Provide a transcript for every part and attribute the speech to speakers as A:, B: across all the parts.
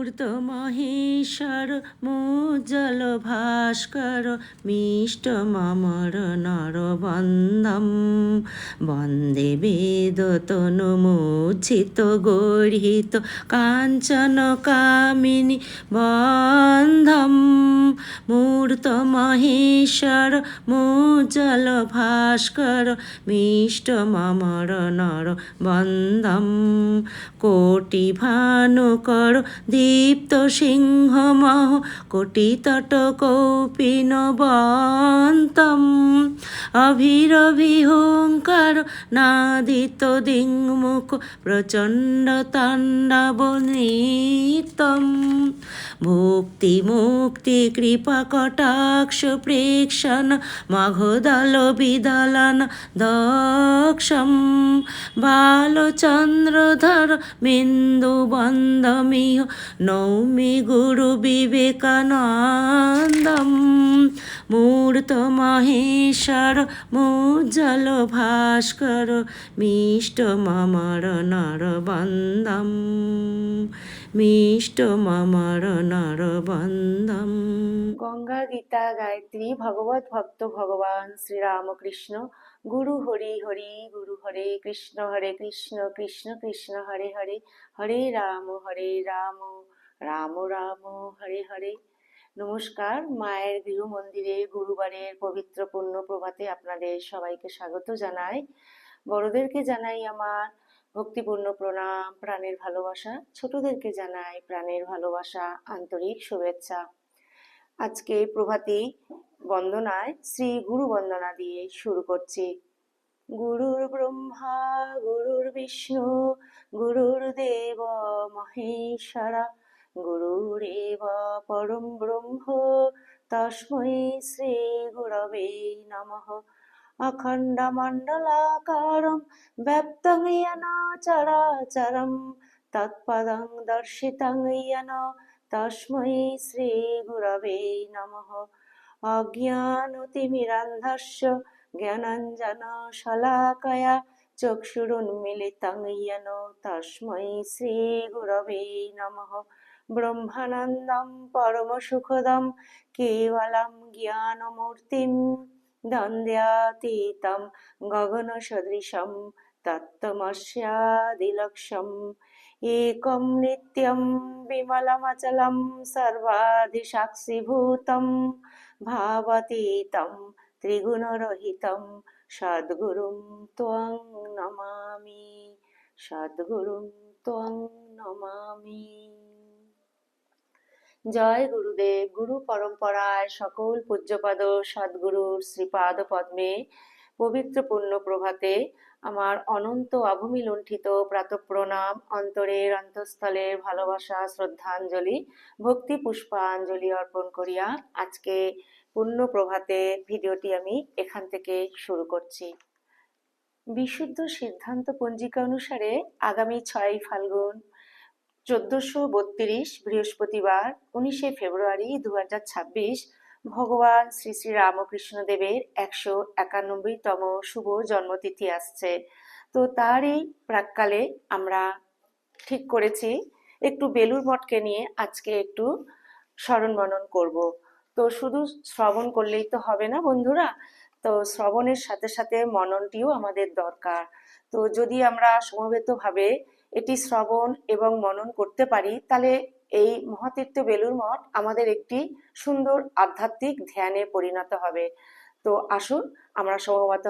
A: মূর্ত মহেশ্বর মুজল ভাস্কর মিষ্ট মমর বন্দম বন্দে বেদ তনুমোচিত গর্হিত কাঞ্চন কামিনী বন্ধম মূর্ত মহেশ্বর মুজল ভাস্কর মিষ্ট মমর নর বন্দম কোটি ভানু কর দে দীপ্ত সিংহমহ কোটিতট কৌপিনবন্তম অভিরভিহংকার নাদিত দিংমুখ প্রচণ্ড তাণ্ডব নিতম ভক্তি মুক্তি কৃপা কটাক্ষ প্রেক্ষণ মঘদল বিদলন দক্ষম বালচন্দ্রধর বিন্দু বন্দমিহ নৌমি গুরু বিবেকানন্দম মূর্ত মহেশ্বর মুজল ভাস্কর মিষ্ট মমর নরবন্দম মিষ্ট মমর নরবন্দম
B: গঙ্গা গীতা গায়ত্রী ভগবত ভক্ত ভগবান শ্রীরামকৃষ্ণ গুরু হরি হরি গুরু হরে কৃষ্ণ হরে কৃষ্ণ কৃষ্ণ কৃষ্ণ হরে হরে হরে রাম হরে রাম রাম রাম হরে হরে নমস্কার মায়ের গৃহ মন্দিরে গুরুবারের পবিত্র পূর্ণ প্রভাতে আপনাদের সবাইকে স্বাগত জানাই বড়দেরকে জানাই আমার ভক্তিপূর্ণ প্রণাম প্রাণের ভালোবাসা ছোটদেরকে জানাই প্রাণের ভালোবাসা আন্তরিক শুভেচ্ছা আজকে প্রভাতী বন্দনায় শ্রী গুরু বন্দনা দিয়ে শুরু করছি গুরুর ব্রহ্মা গুরুর বিষ্ণু গুরুর দেব মহেশ্বরা গুরুর এব পরম ব্রহ্ম তস্মৈ শ্রী গুরবে নমঃ अखण्डमण्डलाकारं व्याप्तं येन चराचरं तत्पदं दर्शितं येन तस्मै श्रीगुरवे नमः অজ্ঞানতিমিরান্ধস্য জ্ঞানাঞ্জনশলাকয়া চক্ষুরুন্মিলিতং ইয়ন তস্मै শ্রীগুরবে নমঃ ব্রহ্মানন্দম পরমসুখদম কেবলম জ্ঞানমূর্তিম দ্বন্দ্বাতীতম গগনসদৃশম তত্ত্বমস্যাদিলক্ষম एकं नित्यं विमलमचलं सर्वाधिसाक्षिभूतं ভাবাতীতম ত্রিগুণরহিতম সদ্গুরুম ত্বং নমামি সদ্গুরুম ত্বং নমামি জয় গুরুদেব গুরু পরম্পরায় সকল পূজ্যপাদ সদ্গুরুর শ্রীপাদ পদ্মে পবিত্র পূর্ণ প্রভাতে আমার অনন্ত অভূমি লুণ্ঠিত প্রাতঃপ্রণাম অন্তরের অন্তঃস্থলের ভালোবাসা শ্রদ্ধাঞ্জলি ভক্তি পুষ্পাঞ্জলি অর্পণ করিয়া আজকে পূর্ণ প্রভাতে ভিডিওটি আমি এখান থেকে শুরু করছি বিশুদ্ধ সিদ্ধান্ত পঞ্জিকা অনুসারে আগামী ছয় ফাল্গুন চোদ্দশো বৃহস্পতিবার উনিশে ফেব্রুয়ারি দু হাজার ছাব্বিশ ভগবান শ্রী শ্রী রামকৃষ্ণদেবের একশো একানব্বইতম শুভ জন্মতিথি আসছে তো তার এই প্রাককালে আমরা ঠিক করেছি একটু বেলুর মঠকে নিয়ে আজকে একটু স্মরণ মনন করব তো শুধু শ্রবণ করলেই তো হবে না বন্ধুরা তো শ্রবণের সাথে সাথে মননটিও আমাদের দরকার তো যদি আমরা সমবেতভাবে এটি শ্রবণ এবং মনন করতে পারি তাহলে এই মহাতীর্থ বেলুর মঠ আমাদের একটি সুন্দর আধ্যাত্মিক ধ্যানে পরিণত হবে তো আসুন আমরা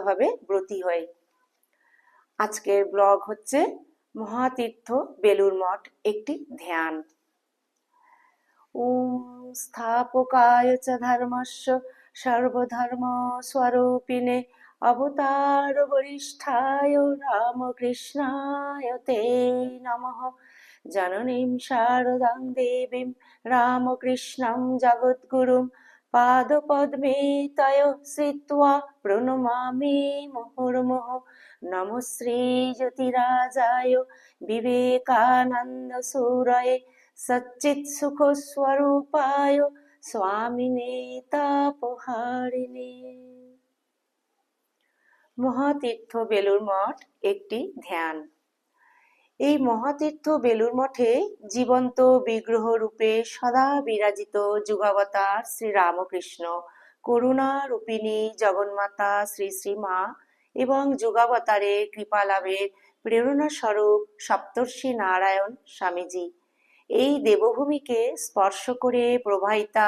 B: হবে ব্রতি হই আজকের ব্লগ হচ্ছে মহাতীর্থ বেলুর মঠ একটি ধ্যান ওম স্থাপকায় চ ধর্মস্য সর্বধর্ম স্বরূপিণে অবতার বরিষ্ঠায় রামকৃষ্ণায় তে নমঃ জননীম শারদাং দেবীম রামকৃষ্ণম জগদ্গুরুম পদ্মে তয় শ্রিত্বা প্রণমামি মুহুর্মুহ নম শ্রী জ্যোতিরাজায় বিবেকানন্দ সুরয়ে সচ্চিত সুখ স্বরূপায় স্বামিনে তাপহারিণী মহাতীর্থ বেলুর মঠ একটি ধ্যান এই মহাতীর্থ বেলুর মঠে জীবন্ত বিগ্রহ রূপে সদা বিরাজিত যুগাবতার রামকৃষ্ণ করুণা রূপিণী জগন্মাতা শ্রী শ্রীমা এবং যুগাবতারে কৃপা লাভের প্রেরণা স্বরূপ সপ্তর্ষি নারায়ণ স্বামীজি এই দেবভূমিকে স্পর্শ করে প্রবাহিতা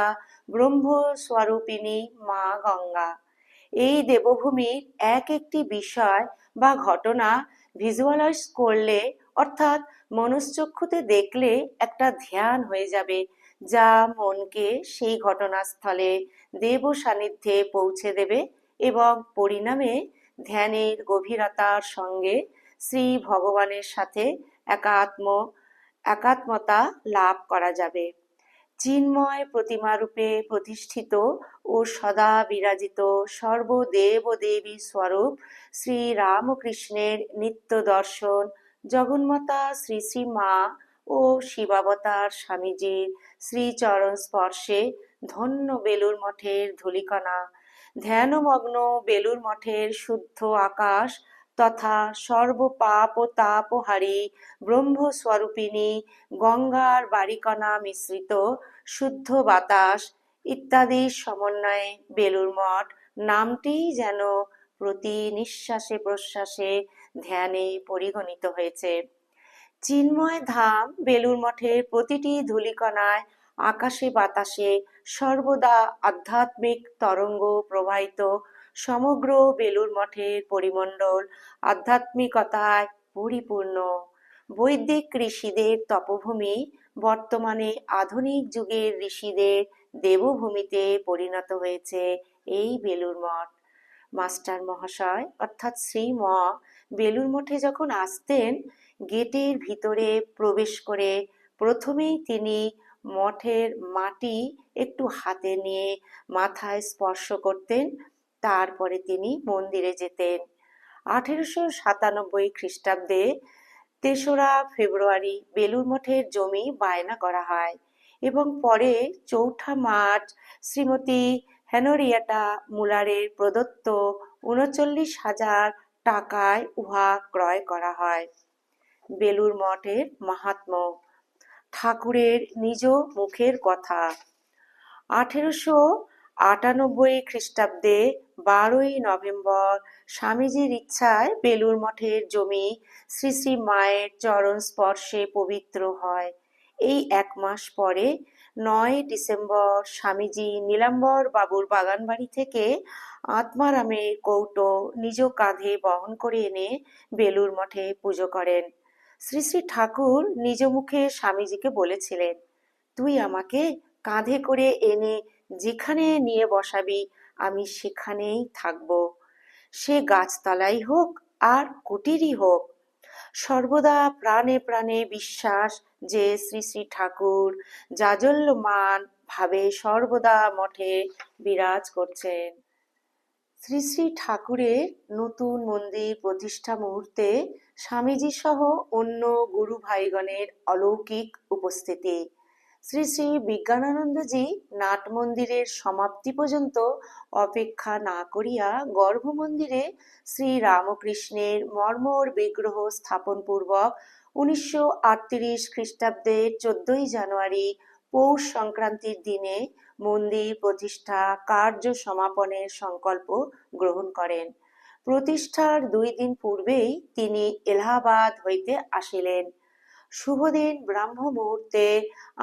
B: ব্রহ্মস্বরূপিণী মা গঙ্গা এই দেবভূমির এক একটি বিষয় বা ঘটনা ভিজুয়ালাইজ করলে অর্থাৎ মনশ্চক্ষুতে দেখলে একটা ধ্যান হয়ে যাবে যা মনকে সেই ঘটনাস্থলে দেব সান্নিধ্যে পৌঁছে দেবে এবং পরিণামে ধ্যানের গভীরতার সঙ্গে শ্রী ভগবানের সাথে একাত্ম একাত্মতা লাভ করা যাবে চিন্ময় প্রতিমারূপে প্রতিষ্ঠিত ও সদা বিরাজিত সর্বদেব দেবী স্বরূপ শ্রী রামকৃষ্ণের নিত্য দর্শন জগন্মাতা শ্রী শ্রী মা ও শিবাবতার স্বামীজির শ্রীচরণ স্পর্শে ধন্য বেলুর মঠের ধুলিকণা ধ্যানমগ্ন বেলুর মঠের শুদ্ধ আকাশ তথা সর্বপাপ ও তাপ হারি ব্রহ্মস্বরূপিণী গঙ্গার বাড়িকণা মিশ্রিত শুদ্ধ বাতাস ইত্যাদির সমন্বয়ে বেলুর মঠ নামটি যেন প্রতি নিঃশ্বাসে প্রশ্বাসে ধ্যানে পরিগণিত হয়েছে চিন্ময় ধাম বেলুর মঠের প্রতিটি ধুলিকণায় আকাশে বাতাসে সর্বদা আধ্যাত্মিক তরঙ্গ প্রবাহিত সমগ্র বেলুর মঠের পরিমণ্ডল আধ্যাত্মিকতায় পরিপূর্ণ বৈদিক ঋষিদের তপভূমি বর্তমানে আধুনিক যুগের ঋষিদের দেবভূমিতে পরিণত হয়েছে এই বেলুর মঠ মাস্টার মহাশয় অর্থাৎ শ্রী ম বেলুর মঠে যখন আসতেন গেটের ভিতরে প্রবেশ করে প্রথমেই তিনি মঠের মাটি একটু হাতে নিয়ে মাথায় স্পর্শ করতেন তারপরে তিনি মন্দিরে যেতেন আঠেরোশো সাতানব্বই খ্রিস্টাব্দে তেসরা ফেব্রুয়ারি বেলুর মঠের জমি বায়না করা হয় এবং পরে চৌঠা মার্চ শ্রীমতী হেনরিয়াটা মুলারের প্রদত্ত উনচল্লিশ হাজার টাকায় উহা ক্রয় করা হয় বেলুর মঠের মাহাত্ম ঠাকুরের নিজ মুখের কথা আঠেরোশো আটানব্বই খ্রিস্টাব্দে বারোই নভেম্বর স্বামীজির ইচ্ছায় বেলুর মঠের জমি শ্রী শ্রী মায়ের চরণ স্পর্শে পবিত্র হয় এই এক মাস পরে নয় ডিসেম্বর স্বামীজি নীলাম্বর বাবুর বাগান বাড়ি থেকে আত্মারামের কৌটো নিজ কাঁধে বহন করে এনে বেলুর মঠে পুজো করেন শ্রী শ্রী ঠাকুর নিজ মুখে স্বামীজিকে বলেছিলেন তুই আমাকে কাঁধে করে এনে যেখানে নিয়ে বসাবি আমি সেখানেই থাকব সে গাছতলাই হোক আর কুটিরই হোক সর্বদা প্রাণে প্রাণে বিশ্বাস যে শ্রী শ্রী ঠাকুর জাজল্যমান ভাবে সর্বদা মঠে বিরাজ করছেন শ্রী শ্রী ঠাকুরের নতুন মন্দির প্রতিষ্ঠা মুহূর্তে স্বামীজি সহ অন্য গুরু ভাইগণের অলৌকিক উপস্থিতি শ্রী শ্রী বিজ্ঞানানন্দজি নাট মন্দিরের সমাপ্তি পর্যন্ত অপেক্ষা না করিয়া গর্ভ মন্দিরে শ্রী রামকৃষ্ণের মর্মর বিগ্রহ স্থাপন পূর্বক উনিশশো আটত্রিশ খ্রিস্টাব্দে চোদ্দই জানুয়ারি পৌষ সংক্রান্তির দিনে মন্দির প্রতিষ্ঠা কার্য সমাপনের সংকল্প গ্রহণ করেন প্রতিষ্ঠার দুই দিন পূর্বেই তিনি এলাহাবাদ হইতে আসিলেন শুভদিন ব্রাহ্ম মুহূর্তে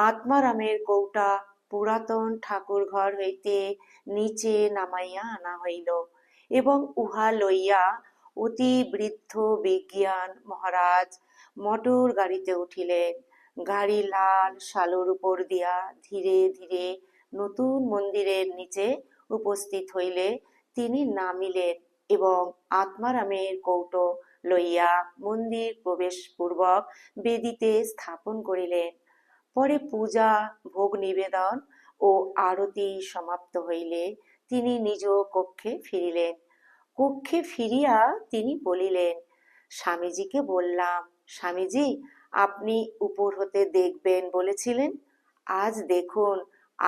B: আত্মারামের কৌটা পুরাতন ঠাকুর ঘর হইতে নিচে নামাইয়া আনা হইল এবং উহা লইয়া অতি বৃদ্ধ বিজ্ঞান মহারাজ মটর গাড়িতে উঠিলেন গাড়ি লাল সালুর উপর দিয়া ধীরে ধীরে নতুন মন্দিরের নিচে উপস্থিত হইলে তিনি নামিলেন এবং আত্মারামের কৌটো লইয়া মন্দির প্রবেশপূর্বক বেদিতে স্থাপন করিলেন পরে পূজা ভোগ নিবেদন ও আরতি সমাপ্ত হইলে তিনি নিজ কক্ষে ফিরিলেন কক্ষে ফিরিয়া তিনি বলিলেন স্বামীজিকে বললাম স্বামীজি আপনি উপর হতে দেখবেন বলেছিলেন আজ দেখুন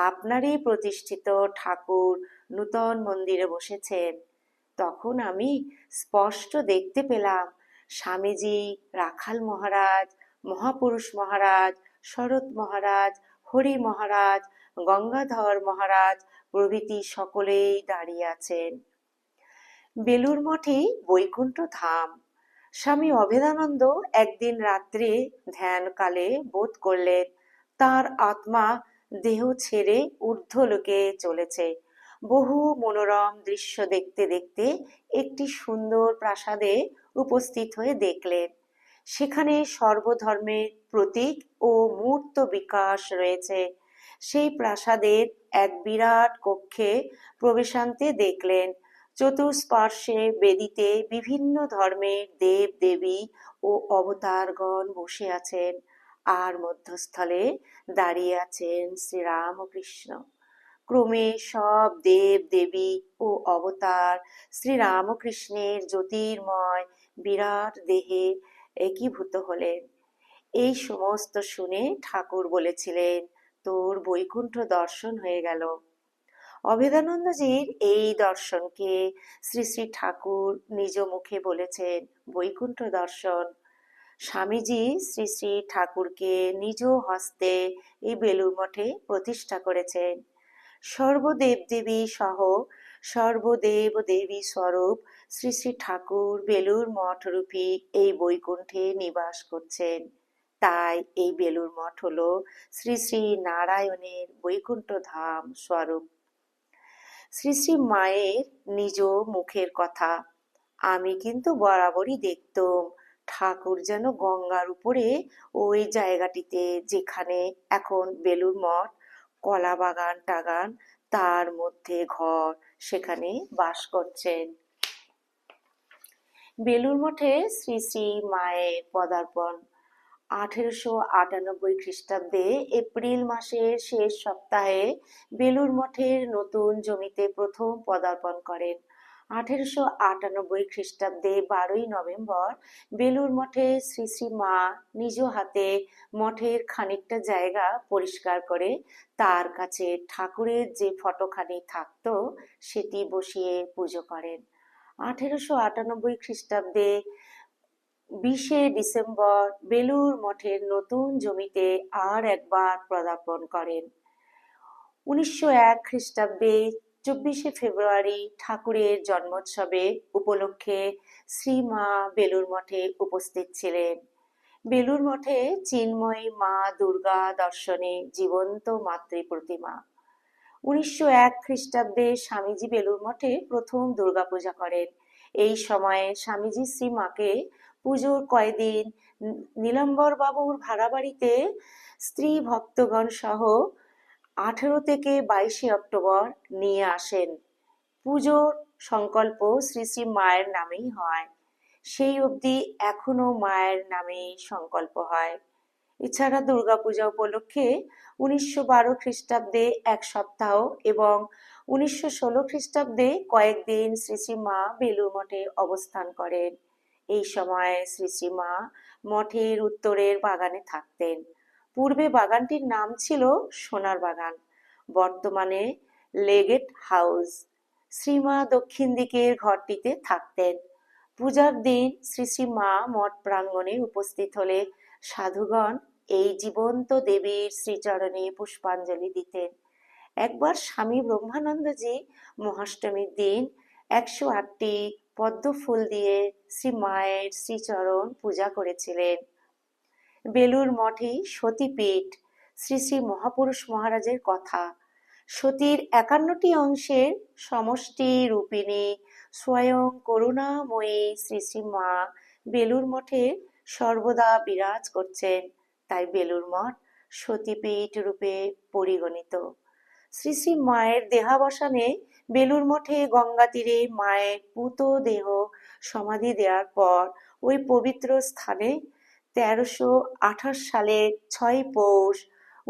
B: আপনারই প্রতিষ্ঠিত ঠাকুর নূতন মন্দিরে বসেছেন তখন আমি স্পষ্ট দেখতে পেলাম স্বামীজি রাখাল মহারাজ মহাপুরুষ মহারাজ শরৎ মহারাজ হরি মহারাজ গঙ্গাধর মহারাজ প্রভৃতি সকলেই দাঁড়িয়ে আছেন বেলুর মঠে বৈকুণ্ঠ ধাম স্বামী অভেদানন্দ একদিন রাত্রে ধ্যান কালে বোধ করলেন তার আত্মা দেহ ছেড়ে ঊর্ধ্ব লোকে চলেছে বহু মনোরম দৃশ্য দেখতে দেখতে একটি সুন্দর প্রাসাদে উপস্থিত হয়ে দেখলেন সেখানে সর্বধর্মের প্রতীক ও মূর্ত বিকাশ রয়েছে সেই প্রাসাদের এক বিরাট কক্ষে প্রবেশান্তে দেখলেন চতুষ্পার্শ্বে বেদিতে বিভিন্ন ধর্মের দেব দেবী ও অবতারগণ বসে আছেন আর মধ্যস্থলে দাঁড়িয়ে আছেন শ্রীরামকৃষ্ণ ক্রমে সব দেব দেবী ও অবতার শ্রীরামকৃষ্ণের জ্যোতির্ময় বিরাট দেহে একীভূত হলেন এই সমস্ত শুনে ঠাকুর বলেছিলেন তোর বৈকুণ্ঠ দর্শন হয়ে গেল অভেদানন্দজির এই দর্শনকে শ্রী শ্রী ঠাকুর নিজ মুখে বলেছেন বৈকুণ্ঠ দর্শন স্বামীজি শ্রী শ্রী ঠাকুরকে নিজ হস্তে এই বেলুর মঠে প্রতিষ্ঠা করেছেন সর্বদেবদেবী সহ সর্বদেব দেবী স্বরূপ শ্রী শ্রী ঠাকুর বেলুর রূপী এই বৈকুণ্ঠে নিবাস করছেন তাই এই বেলুর মঠ হল শ্রী শ্রী নারায়ণের বৈকুণ্ঠ ধাম স্বরূপ শ্রী শ্রী মায়ের নিজ মুখের কথা আমি কিন্তু বরাবরই দেখতাম ঠাকুর যেন গঙ্গার উপরে ওই জায়গাটিতে যেখানে এখন বেলুর মঠ কলা বাগান টাগান তার মধ্যে ঘর সেখানে বাস করছেন বেলুর মঠে শ্রী শ্রী মায়ের পদার্পণ আঠেরোশো আটানব্বই খ্রিস্টাব্দে এপ্রিল মাসের শেষ সপ্তাহে বেলুর মঠের নতুন জমিতে প্রথম পদার্পণ করেন আঠেরোশো আটানব্বই খ্রিস্টাব্দে বারোই নভেম্বর বেলুর মঠে শ্রী শ্রী মা নিজ হাতে মঠের খানিকটা জায়গা পরিষ্কার করে তার কাছে ঠাকুরের যে ফটোখানি থাকত সেটি বসিয়ে পুজো করেন আঠেরোশো আটানব্বই খ্রিস্টাব্দে বিশে ডিসেম্বর বেলুর মঠের নতুন জমিতে আর একবার প্রদাপন করেন উনিশশো এক খ্রিস্টাব্দে চব্বিশে ফেব্রুয়ারি ঠাকুরের জন্মোৎসবে উপলক্ষে শ্রীমা বেলুর মঠে উপস্থিত ছিলেন বেলুর মঠে চিন্ময় মা দুর্গা দর্শনে জীবন্ত মাতৃ প্রতিমা উনিশশো এক খ্রিস্টাব্দে স্বামীজি বেলুর মঠে প্রথম দুর্গা পূজা করেন এই সময়ে স্বামীজি শ্রীমাকে পুজোর কয়দিন নীলম্বর বাবুর ভাড়া বাড়িতে স্ত্রী ভক্তগণ সহ আঠেরো থেকে বাইশে অক্টোবর নিয়ে আসেন পুজোর সংকল্প শ্রী শ্রী মায়ের নামেই হয় সেই অবধি এখনো মায়ের নামেই সংকল্প হয় এছাড়া দুর্গাপূজা উপলক্ষে উনিশশো বারো খ্রিস্টাব্দে এক সপ্তাহ এবং উনিশশো ষোলো খ্রিস্টাব্দে কয়েকদিন শ্রী শ্রী মা বেলুর মঠে অবস্থান করেন এই সময় শ্রী শ্রী মা মঠের উত্তরের বাগানে থাকতেন পূর্বে বাগানটির নাম ছিল সোনার বাগান বর্তমানে লেগেট হাউস শ্রীমা দক্ষিণ দিকের ঘরটিতে থাকতেন পূজার দিন শ্রী শ্রী মা মঠ প্রাঙ্গণে উপস্থিত হলে সাধুগণ এই জীবন্ত দেবীর শ্রীচরণে পুষ্পাঞ্জলি দিতেন একবার স্বামী ব্রহ্মানন্দজি মহাষ্টমীর দিন একশো আটটি পদ্ম ফুল দিয়ে শ্রী মায়ের শ্রীচরণ পূজা করেছিলেন বেলুর মঠে সতীপীঠ শ্রী শ্রী মহাপুরুষ মহারাজের কথা সতীর একান্নটি অংশের সমষ্টি রূপিণী স্বয়ং করুণাময়ী শ্রী শ্রী মা বেলুর মঠে সর্বদা বিরাজ করছেন তাই বেলুর মঠ সতীপীঠ রূপে পরিগণিত শ্রী শ্রী মায়ের দেহাবসানে বেলুর মঠে গঙ্গা তীরে মায়ের পুত দেহ সমাধি দেওয়ার পর ওই পবিত্র স্থানে তেরোশো আঠাশ সালে ছয় পৌষ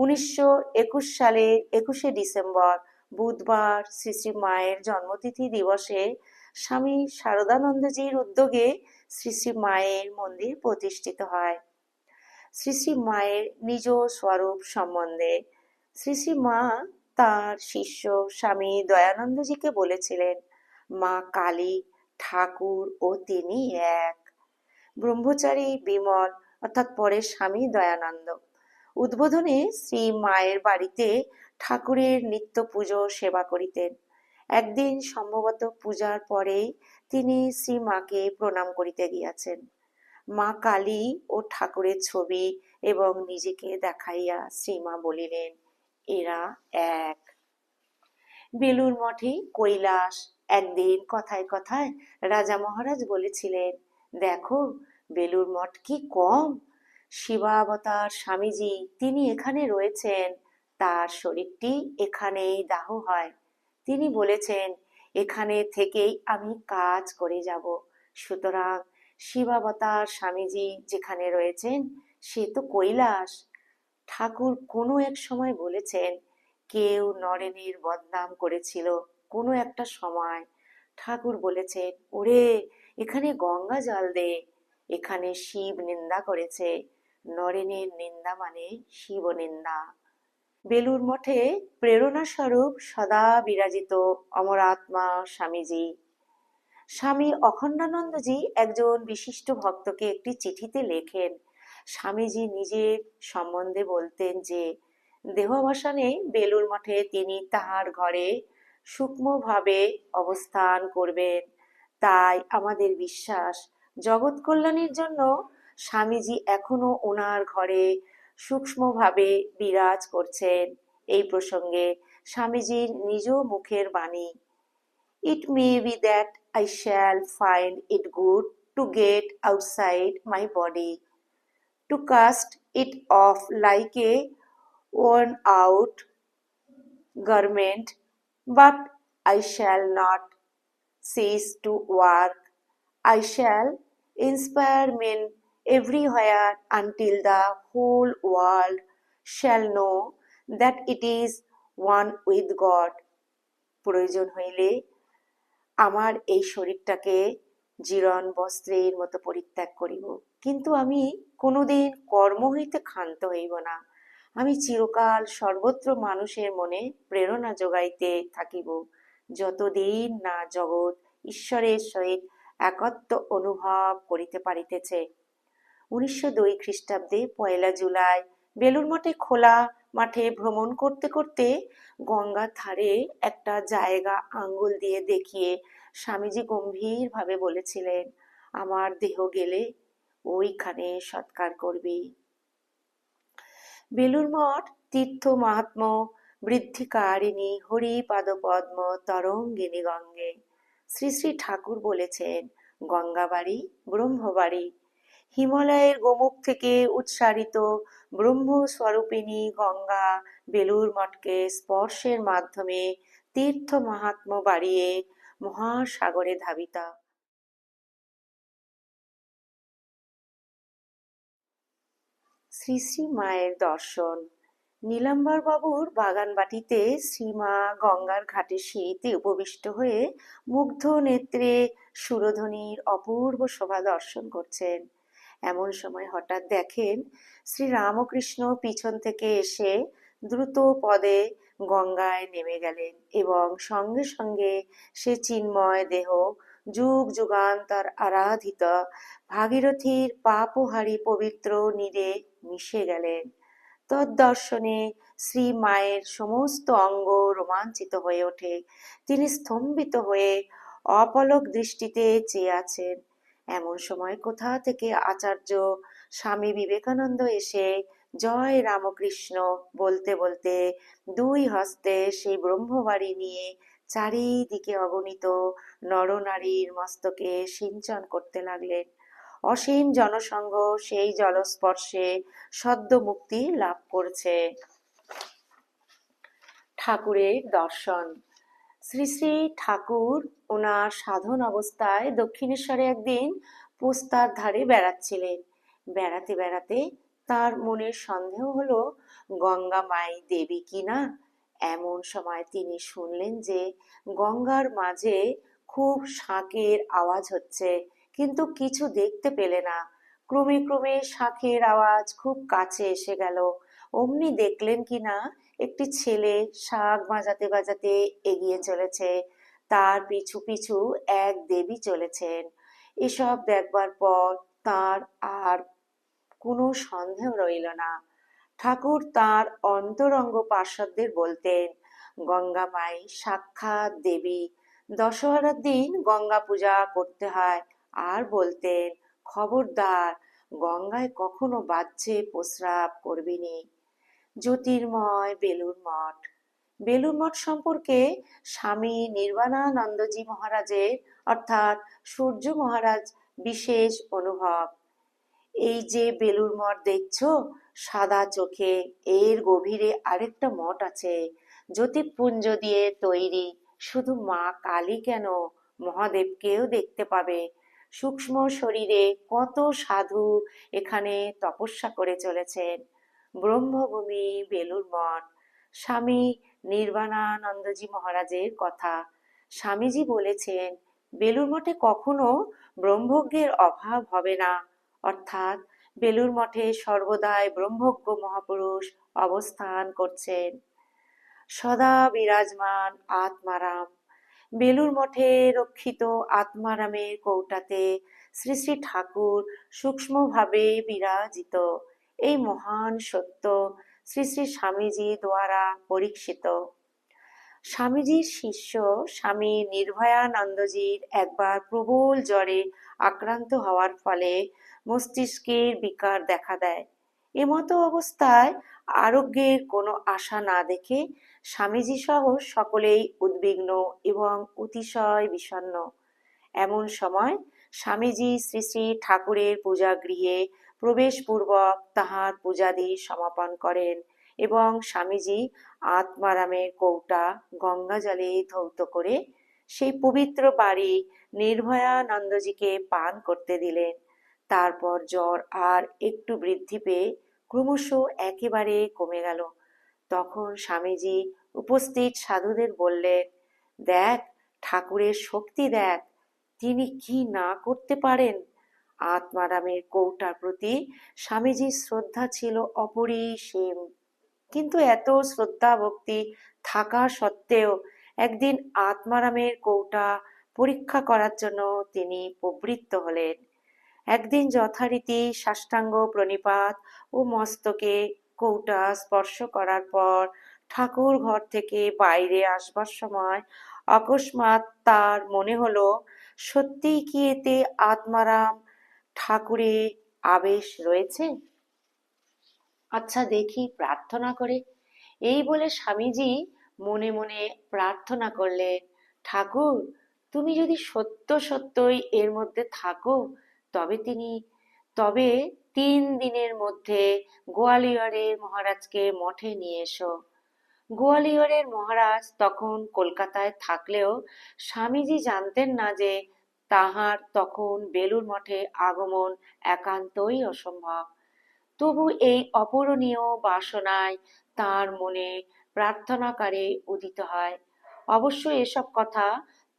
B: উনিশশো একুশ সালের একুশে ডিসেম্বর বুধবার শ্রী শ্রী মায়ের জন্মতিথি দিবসে স্বামী শারদানন্দজির উদ্যোগে শ্রী শ্রী মায়ের মন্দির প্রতিষ্ঠিত হয় শ্রী শ্রী মায়ের নিজ স্বরূপ সম্বন্ধে শ্রী শ্রী মা তার শিষ্য স্বামী দয়ানন্দজিকে বলেছিলেন মা কালী ঠাকুর ও তিনি এক ব্রহ্মচারী বিমল অর্থাৎ পরে স্বামী দয়ানন্দ উদ্বোধনে শ্রী মায়ের বাড়িতে ঠাকুরের নিত্য পুজো সেবা করিতেন একদিন সম্ভবত পূজার পরে তিনি শ্রী মাকে প্রণাম করিতে গিয়াছেন মা কালী ও ঠাকুরের ছবি এবং নিজেকে দেখাইয়া শ্রীমা বলিলেন এরা এক বেলুর মঠে কৈলাস একদিন কথায় কথায় রাজা মহারাজ বলেছিলেন দেখো বেলুর মঠ কি কম শিবাবতার স্বামীজি তিনি এখানে রয়েছেন তার শরীরটি এখানেই দাহ হয় তিনি বলেছেন এখানে থেকেই আমি কাজ করে যাব সুতরাং শিবাবতার স্বামীজি যেখানে রয়েছেন সে তো কৈলাস ঠাকুর কোনো এক সময় বলেছেন কেউ নরেনের বদনাম করেছিল কোনো একটা সময় ঠাকুর বলেছেন ওরে এখানে গঙ্গা জল দে এখানে শিব নিন্দা করেছে নরেনের নিন্দা মানে শিব নিন্দা বেলুর মঠে প্রেরণা স্বরূপ সদা বিরাজিত অমরাত্মা স্বামীজি স্বামী অখণ্ডানন্দজি একজন বিশিষ্ট ভক্তকে একটি চিঠিতে লেখেন স্বামীজি নিজের সম্বন্ধে বলতেন যে দেহাবসানে বেলুর মঠে তিনি তাহার ঘরে সূক্ষ্মভাবে অবস্থান করবেন তাই আমাদের বিশ্বাস জগৎ কল্যাণের জন্য স্বামীজি এখনো ওনার ঘরে সূক্ষ্মভাবে বিরাজ করছেন এই প্রসঙ্গে স্বামীজির নিজ মুখের বাণী it may be that I shall find it good to get outside my body to cast it off like a worn out garment but I shall not cease to work I shall inspire men everywhere until the whole world shall know that it is one with God. প্রয়োজন হইলে আমার এই শরীরটাকে জীরণ বস্ত্রের মতো পরিত্যাগ করিব কিন্তু আমি কোনোদিন কর্ম হইতে ক্ষান্ত হইব না আমি চিরকাল সর্বত্র মানুষের মনে প্রেরণা যোগাইতে থাকিব যতদিন না জগৎ ঈশ্বরের সহিত একত্ব অনুভব করিতে পারিতেছে উনিশশো দুই খ্রিস্টাব্দে পয়লা জুলাই বেলুর মঠে খোলা মাঠে ভ্রমণ করতে করতে গঙ্গার ধারে একটা জায়গা আঙ্গুল দিয়ে দেখিয়ে স্বামীজি গম্ভীরভাবে বলেছিলেন আমার দেহ গেলে ওইখানে সৎকার করবি বেলুর মঠ তীর্থ মাহাত্ম বৃদ্ধিকারিণী হরিপাদ পদ্ম তরঙ্গিনী গঙ্গে শ্রী শ্রী ঠাকুর বলেছেন গঙ্গাবাড়ি ব্রহ্মবাড়ি হিমালয়ের গোমুখ থেকে উৎসারিত ব্রহ্মস্বরূপিণী গঙ্গা বেলুর মঠকে স্পর্শের মাধ্যমে তীর্থ মাহাত্ম বাড়িয়ে মহাসাগরে ধাবিতা শ্রী শ্রী মায়ের দর্শন বাগান বাগানবাটিতে শ্রীমা গঙ্গার ঘাটে সিঁড়িতে উপবিষ্ট হয়ে মুগ্ধ নেত্রে সুরধ্বনির অপূর্ব শোভা দর্শন করছেন এমন সময় হঠাৎ দেখেন শ্রী রামকৃষ্ণ পিছন থেকে এসে দ্রুত পদে গঙ্গায় নেমে গেলেন এবং সঙ্গে সঙ্গে সে চিন্ময় দেহ যুগ যুগান্তর আরাধিত ভাগীরথীর পাপহারি পবিত্র নীরে মিশে গেলেন তদ্দর্শনে শ্রী মায়ের সমস্ত অঙ্গ রোমাঞ্চিত হয়ে ওঠে তিনি স্তম্ভিত হয়ে অপলক দৃষ্টিতে চেয়ে আছেন এমন সময় কোথা থেকে আচার্য স্বামী বিবেকানন্দ এসে জয় রামকৃষ্ণ বলতে বলতে দুই হস্তে সেই ব্রহ্মবাড়ি নিয়ে চারিদিকে অগণিত নরনারীর মস্তকে সিঞ্চন করতে লাগলেন অসীম জনসংঘ সেই জলস্পর্শে সদ্য মুক্তি লাভ করছে ঠাকুরের দর্শন শ্রী শ্রী ঠাকুর ওনার সাধন অবস্থায় দক্ষিণেশ্বরে একদিন পোস্তার ধারে বেড়াচ্ছিলেন বেড়াতে বেড়াতে তার মনের সন্দেহ হলো গঙ্গা মাই দেবী কিনা এমন সময় তিনি শুনলেন যে গঙ্গার মাঝে খুব শাঁকের আওয়াজ হচ্ছে কিন্তু কিছু দেখতে পেলে না ক্রমে ক্রমে শাঁখের আওয়াজ খুব কাছে এসে গেল অমনি দেখলেন কি না একটি ছেলে শাক বাজাতে বাজাতে এগিয়ে চলেছে তার পিছু পিছু এক দেবী চলেছেন এসব দেখবার পর তার আর কোনো সন্দেহ রইল না ঠাকুর তার অন্তরঙ্গ পার্শ্বদের বলতেন গঙ্গা মাই সাক্ষাৎ দেবী দশহরার দিন গঙ্গা পূজা করতে হয় আর বলতেন খবরদার গঙ্গায় কখনো বাচ্চে প্রস্রাব করবিনি জ্যোতির্ময় বেলুর মঠ বেলুর মঠ সম্পর্কে স্বামী নির্বাণানন্দজি মহারাজের অর্থাৎ সূর্য মহারাজ বিশেষ অনুভব এই যে বেলুর মঠ দেখছ সাদা চোখে এর গভীরে আরেকটা মঠ আছে জ্যোতিপুঞ্জ দিয়ে তৈরি শুধু মা কালী কেন মহাদেবকেও দেখতে পাবে সূক্ষ্ম শরীরে কত সাধু এখানে তপস্যা করে চলেছেন ব্রহ্মভূমি বেলুর মঠ স্বামী নির্বাণানন্দজি মহারাজের কথা স্বামীজি বলেছেন বেলুর মঠে কখনো ব্রহ্মজ্ঞের অভাব হবে না অর্থাৎ বেলুর মঠে সর্বদাই ব্রহ্মজ্ঞ মহাপুরুষ অবস্থান করছেন সদা বিরাজমান আত্মারাম বেলুর মঠে রক্ষিত আত্মারামের কৌটাতে শ্রী শ্রী ঠাকুর সূক্ষ্মভাবে বিরাজিত এই মহান সত্য শ্রী শ্রী স্বামীজি দ্বারা পরীক্ষিত স্বামীজির শিষ্য স্বামী নির্ভয়ানন্দজির একবার প্রবল জ্বরে আক্রান্ত হওয়ার ফলে মস্তিষ্কের বিকার দেখা দেয় এমতো অবস্থায় আরোগ্যের কোনো আশা না দেখে স্বামীজি সহ সকলেই উদ্বিগ্ন এবং অতিশয় বিষণ্ন এমন সময় স্বামীজি শ্রী শ্রী ঠাকুরের পূজা গৃহে প্রবেশ পূর্বক তাহার পূজাদি সমাপন করেন এবং স্বামীজি আত্মারামের কৌটা গঙ্গা জলে ধৌত করে সেই পবিত্র বাড়ি নির্ভয়ানন্দজিকে পান করতে দিলেন তারপর জ্বর আর একটু বৃদ্ধি পেয়ে ক্রমশ একেবারে কমে গেল তখন স্বামীজি উপস্থিত সাধুদের বললেন দেখ ঠাকুরের শক্তি দেখ তিনি কি না করতে পারেন আত্মারামের কৌটার প্রতি স্বামীজির শ্রদ্ধা ছিল অপরিসীম কিন্তু এত শ্রদ্ধা ভক্তি থাকা সত্ত্বেও একদিন আত্মারামের কৌটা পরীক্ষা করার জন্য তিনি প্রবৃত্ত হলেন একদিন যথারীতি সাষ্টাঙ্গ প্রণিপাত ও মস্তকে কৌটা স্পর্শ করার পর ঠাকুর ঘর থেকে বাইরে আসবার সময় অকস্মাৎ তার মনে হলো সত্যিই কি এতে আত্মারাম ঠাকুরে আবেশ রয়েছে আচ্ছা দেখি প্রার্থনা করে এই বলে স্বামীজি মনে মনে প্রার্থনা করলেন ঠাকুর তুমি যদি সত্য সত্যই এর মধ্যে থাকো তবে তিনি তবে তিন দিনের মধ্যে গোয়ালিয়রের মহারাজকে মঠে নিয়ে এসো গোয়ালিয়রের মহারাজ তখন কলকাতায় থাকলেও স্বামীজি জানতেন না যে তাহার তখন বেলুর মঠে আগমন একান্তই অসম্ভব তবু এই অপরণীয় বাসনায় তার মনে প্রার্থনাকারে উদিত হয় অবশ্য এসব কথা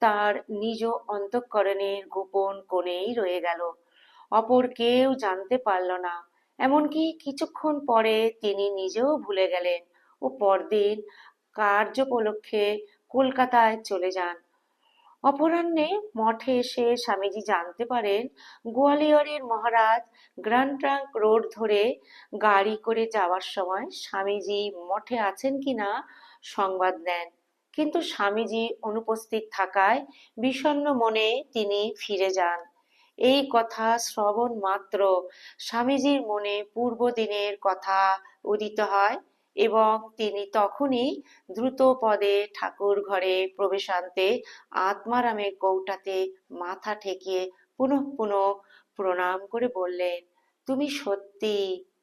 B: তার নিজ অন্তঃকরণের গোপন কোণেই রয়ে গেল অপর কেউ জানতে পারল না এমনকি কিছুক্ষণ পরে তিনি নিজেও ভুলে গেলেন ও পরদিন কার্যপলক্ষে কলকাতায় চলে যান অপরাহ্নে মঠে এসে স্বামীজি জানতে পারেন গোয়ালিয়রের মহারাজ গ্র্যান্ড ট্রাঙ্ক রোড ধরে গাড়ি করে যাওয়ার সময় স্বামীজি মঠে আছেন কিনা সংবাদ দেন কিন্তু স্বামীজি অনুপস্থিত থাকায় বিষণ্ন মনে তিনি ফিরে যান এই কথা শ্রবণ মাত্র স্বামীজির মনে পূর্বদিনের কথা উদিত হয় এবং তিনি তখনই দ্রুত পদে ঠাকুর ঘরে প্রবেশান্তে আত্মারামের কৌটাতে মাথা ঠেকিয়ে পুনঃ পুনঃ প্রণাম করে বললেন তুমি সত্যি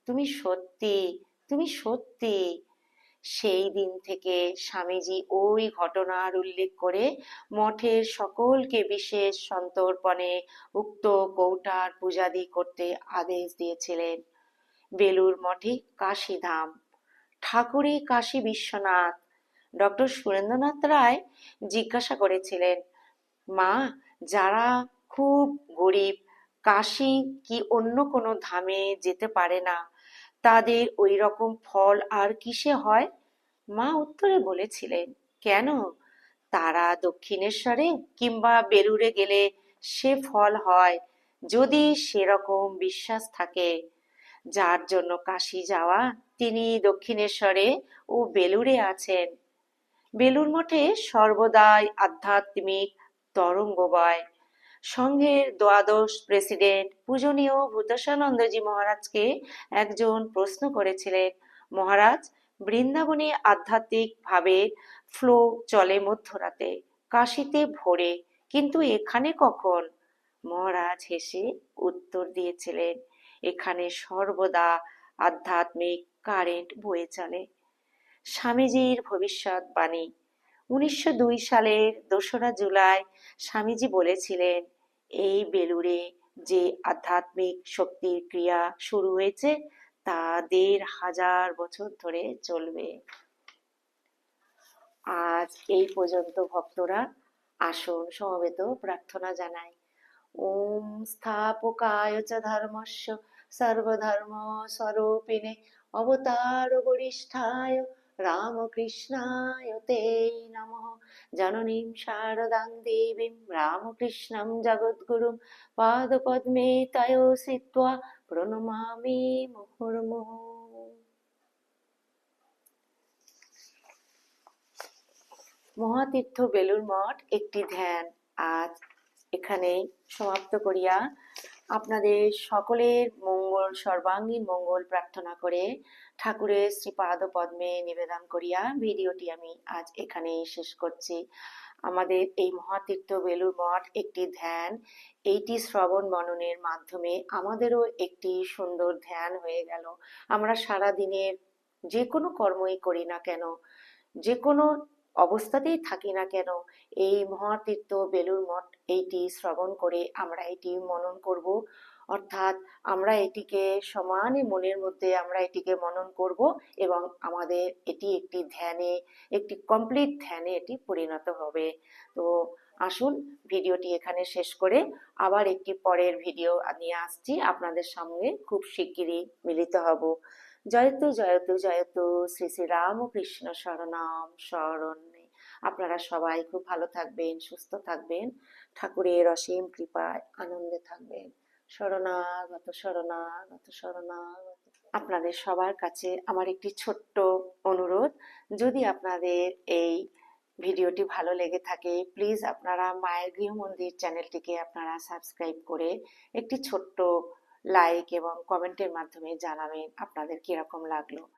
B: তুমি সত্যি তুমি সত্যি সেই দিন থেকে স্বামীজি ওই ঘটনার উল্লেখ করে মঠের সকলকে বিশেষ সন্তর্পণে উক্ত কৌটার পূজাদি করতে আদেশ দিয়েছিলেন বেলুর মঠে কাশীধাম ঠাকুরে কাশী বিশ্বনাথ ডক্টর সুরেন্দ্রনাথ রায় জিজ্ঞাসা করেছিলেন মা যারা খুব গরিব কাশী কি অন্য কোনো ধামে যেতে পারে না তাদের ওই রকম ফল আর কিসে হয় মা উত্তরে বলেছিলেন কেন তারা দক্ষিণেশ্বরে কিংবা বেলুড়ে গেলে সে ফল হয় যদি সেরকম বিশ্বাস থাকে যার জন্য কাশি যাওয়া তিনি দক্ষিণেশ্বরে ও বেলুড়ে আছেন বেলুর মঠে সর্বদাই আধ্যাত্মিক তরঙ্গ বয় সংঘের দ্বাদশ প্রেসিডেন্ট পূজনীয় ভূতাসানন্দজি মহারাজকে একজন প্রশ্ন করেছিলেন মহারাজ বৃন্দাবনে আধ্যাত্মিক ভাবে ফ্লো চলে মধ্যরাতে কাশিতে ভরে কিন্তু এখানে কখন মহারাজ হেসে উত্তর দিয়েছিলেন এখানে সর্বদা আধ্যাত্মিক কারেন্ট বয়ে চলে স্বামীজির ভবিষ্যৎ বাণী উনিশশো সালের দোসরা জুলাই স্বামীজি বলেছিলেন এই বেলুড়ে যে আধ্যাত্মিক শক্তির ক্রিয়া শুরু হয়েছে তা দেড় হাজার বছর ধরে চলবে আজ এই পর্যন্ত ভক্তরা আসন সমবেত প্রার্থনা জানাই ওম স্থাপকায় চ ধর্মস্য সর্বধর্ম স্বরূপিণে অবতার বরিষ্ঠায় রামকৃষ্ণায় নম জননীম শারদাং দেবীম রামকৃষ্ণম জগদ্গুরুম তয় প্রণমামি মুহুর্মুহ মহাতীর্থ বেলুর মঠ একটি ধ্যান আজ এখানে সমাপ্ত করিয়া আপনাদের সকলের মঙ্গল সর্বাঙ্গীন মঙ্গল প্রার্থনা করে ঠাকুরের শ্রীপাদ পদ্মে নিবেদন করিয়া ভিডিওটি আমি আজ এখানেই শেষ করছি আমাদের এই মহাতীর্থ বেলুর মঠ একটি ধ্যান এইটি শ্রবণ মননের মাধ্যমে আমাদেরও একটি সুন্দর ধ্যান হয়ে গেল আমরা সারা দিনের যে কোনো কর্মই করি না কেন যে কোনো অবস্থাতেই থাকি না কেন এই মহাতীর্থ বেলুর মঠ এইটি শ্রবণ করে আমরা এটি মনন করব অর্থাৎ আমরা এটিকে সমানে মনের মধ্যে আমরা এটিকে মনন করব এবং আমাদের এটি একটি ধ্যানে একটি কমপ্লিট ধ্যানে এটি পরিণত হবে তো আসুন ভিডিওটি এখানে শেষ করে আবার একটি পরের ভিডিও নিয়ে আসছি আপনাদের সঙ্গে খুব শিগগিরই মিলিত হব জয়তু জয়তু জয়তু শ্রী শ্রী রামকৃষ্ণ শরণাম শরণ আপনারা সবাই খুব ভালো থাকবেন সুস্থ থাকবেন ঠাকুরের অসীম কৃপায় আনন্দে থাকবেন শরণাগত শরণাগত শরণাগত আপনাদের সবার কাছে আমার একটি ছোট্ট অনুরোধ যদি আপনাদের এই ভিডিওটি ভালো লেগে থাকে প্লিজ আপনারা মায়ের গৃহমন্দির চ্যানেলটিকে আপনারা সাবস্ক্রাইব করে একটি ছোট্ট লাইক এবং কমেন্টের মাধ্যমে জানাবেন আপনাদের কীরকম লাগলো